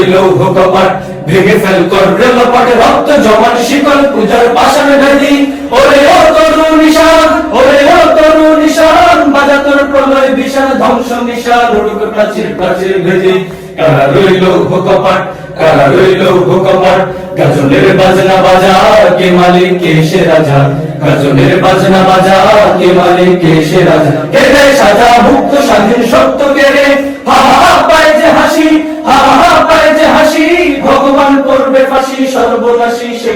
রইল ভোকপাট ভেঙে ফেল। কর রেলপাট রক্ত জমান শিকল পূজার পাশানে ভেদি ওরে ও তরু নিশান, ওরে ও তরু নিশান বাজা তোর প্রলয় বিশান ধ্বংস নিশান উড়ুক প্রাচীর প্রাচীর ভেদি। কারা রইল ভোকপাট কারা রইল ভোকপাট গাজনের বাজনা বাজা, কে মালিক, কে সে রাজা? গাজনের বাজনা বাজা, কে মালিক, কে সে রাজা? কে সাজা মুক্ত স্বাধীন সত্য কে রে?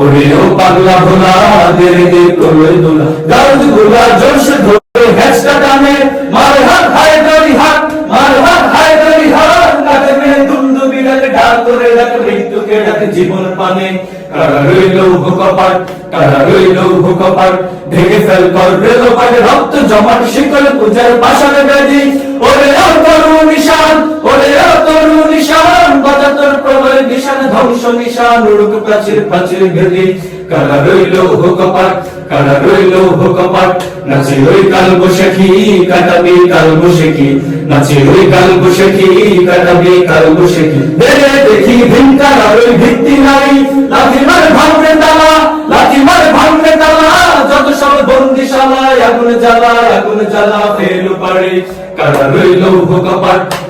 ওরে পাগলা ভোলা দে দে প্রলয় দোলা গাছগুলা জোশ ধরে হ্যাচটা টানে, মার হাত হায় দড়ি হাত, মার হাত হায় দড়ি হাত। নাকে মেয়ে দুন্দু বিড়াল ঢাক করে ডাক মৃত্যুকে ডাক জীবন পানে। কারা রইল ভোকপাট কারা রইল ভোকপাট ভেঙে ফেল কর রেল পাটে রক্ত জমাট, শিকল পূজার পাশানে বেদি ধ্বংস নিশান উড়ুক প্রাচীর প্রাচীর ভেদি কারা রইল ভোকপাট কারা রইল ভোকপাট নাচে ওই কাল বসেখি কাটাবি কাল বসেখি নাচে ওই কাল বসেখি কাটাবি কাল বসেখি দেরে দেখি ভিনকার আর ভিত্তি নাই লাথি মার ভাঙবে তালা লাথি মার ভাঙবে তালা। যত সব বন্দিশালা আগুন জ্বালা আগুন জ্বালা ফেলু পারে কারা রইল ভোকপাট